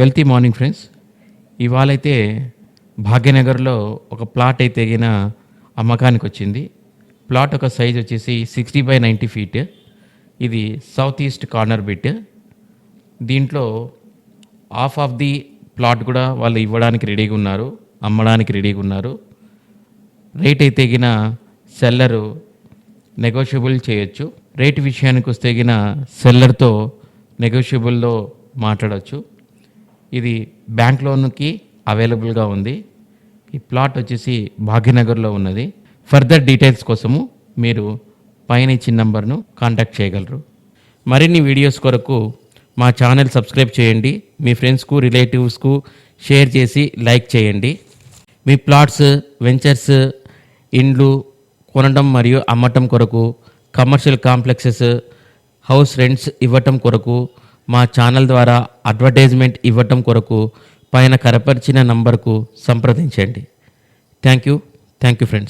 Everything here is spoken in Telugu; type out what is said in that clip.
వెల్తీ మార్నింగ్ ఫ్రెండ్స్ ఇవాళైతే భాగ్యనగర్లో ఒక ప్లాట్ అయితే తగిన అమ్మకానికి వచ్చింది ప్లాట్ ఒక సైజ్ వచ్చేసి సిక్స్టీ బై నైంటీ ఫీట్ ఇది సౌత్ ఈస్ట్ కార్నర్ బిట్ దీంట్లో హాఫ్ ఆఫ్ ది ప్లాట్ కూడా వాళ్ళు ఇవ్వడానికి రెడీగా ఉన్నారు అమ్మడానికి రెడీగా ఉన్నారు. రేట్ అయితే గిన సెల్లరు నెగోషియబుల్ చేయొచ్చు. రేట్ విషయానికి వస్తే గిన సెల్లర్తో నెగోషియబుల్లో మాట్లాడవచ్చు ఇది బ్యాంక్ లోన్కి అవైలబుల్గా ఉంది. ఈ ప్లాట్ వచ్చేసి భాగ్యనగర్లో ఉన్నది. ఫర్దర్ డీటెయిల్స్ కోసము మీరు పైన ఇచ్చిన నంబర్ను కాంటాక్ట్ చేయగలరు. మరిన్ని వీడియోస్ కొరకు మా ఛానల్ సబ్స్క్రైబ్ చేయండి. మీ ఫ్రెండ్స్కు రిలేటివ్స్కు షేర్ చేసి లైక్ చేయండి. మీ ప్లాట్స్ వెంచర్స్ ఇండ్లు కొనడం మరియు అమ్మటం కొరకు కమర్షియల్ కాంప్లెక్సెస్ హౌస్ రెంట్స్ ఇవ్వటం కొరకు మా ఛానల్ ద్వారా అడ్వర్టైజ్మెంట్ ఇవ్వటం కొరకు పైన కనపరిచిన నంబర్కు సంప్రదించండి. Thank you. Thank you friends.